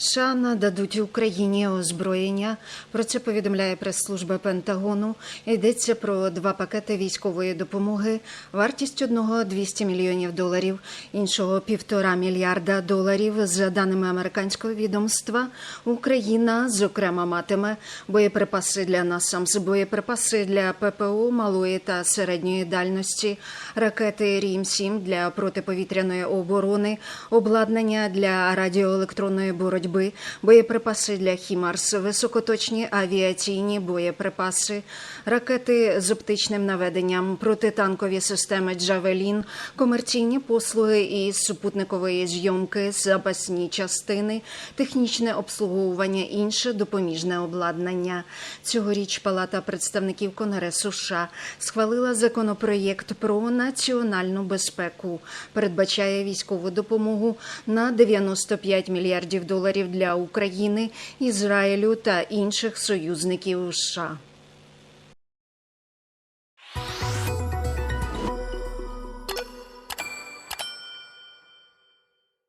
США нададуть Україні озброєння. Про це повідомляє прес-служба Пентагону. Йдеться про два пакети військової допомоги. Вартість одного 200 мільйонів доларів, іншого півтора мільярда доларів. За даними американського відомства, Україна зокрема матиме боєприпаси для НАСАМС, боєприпаси для ППО малої та середньої дальності, ракети Рім-7 для протиповітряної оборони, обладнання для радіоелектронної боротьби, боєприпаси для Хімарс, високоточні авіаційні боєприпаси, ракети з оптичним наведенням, протитанкові системи Джавелін, комерційні послуги із супутникової зйомки, запасні частини, технічне обслуговування, інше допоміжне обладнання. Цьогоріч Палата представників Конгресу США схвалила законопроєкт про національну безпеку. Передбачає військову допомогу на 95 мільярдів доларів для України, Ізраїлю та інших союзників США.